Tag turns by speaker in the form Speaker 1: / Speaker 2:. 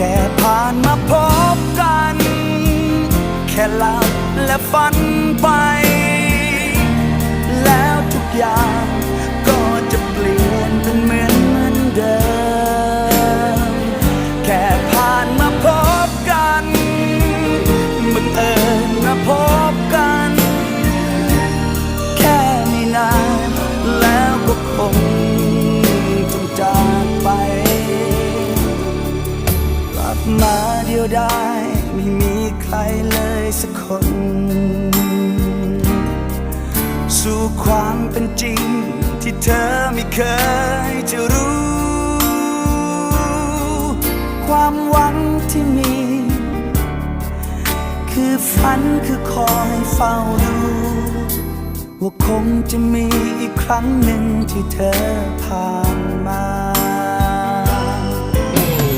Speaker 1: ค่ผ่านมาพบกัน แค่หลับและฝันไป แล้วทุกอย่างก็จะเปลี่ยนเป็นเหมือนเหมือนเดิม แค่ผ่านมาพบกันบังเอิญมาพบกัน แค่ไม่นานแล้วก็คง มาเดียวได้ไม่มีใครเลยสักคน สู่ความเป็นจริงที่เธอไม่เคยจะรู้ ความหวังที่มี คือฝันคือคอยเฝ้าดูว่าคงจะมีอีกครั้งหนึ่งที่เธอผ่านมา